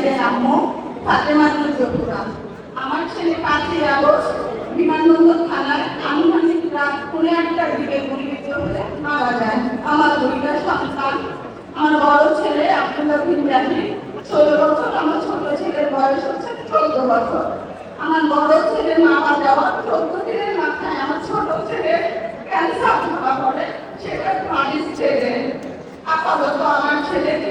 ছেলে নাম ফাতেমা জোহরা আমার ছেলে পাঁচই আগস্ট, বিমানবন্দর থানার আনুমানিক রাত পনেরো আটটার দিকে গুলিবিদ্ধ হয়ে মারা যায়। আমার দুইটা সন্তান, আমার বড় ছেলে আব্দুল্লাহ বিন রাজি ষোলো বছর। আমার ছোট ছেলের বয়স হচ্ছে চোদ্দ বছর। আমার বড় ছেলে মারা যাওয়ার চোদ্দ দিনের মাথায় আমার ছোট ছেলে ক্যান্সার ধরা পড়ে সেটা ক্রনিক ছেলে আপাতত আমার ছেলেকে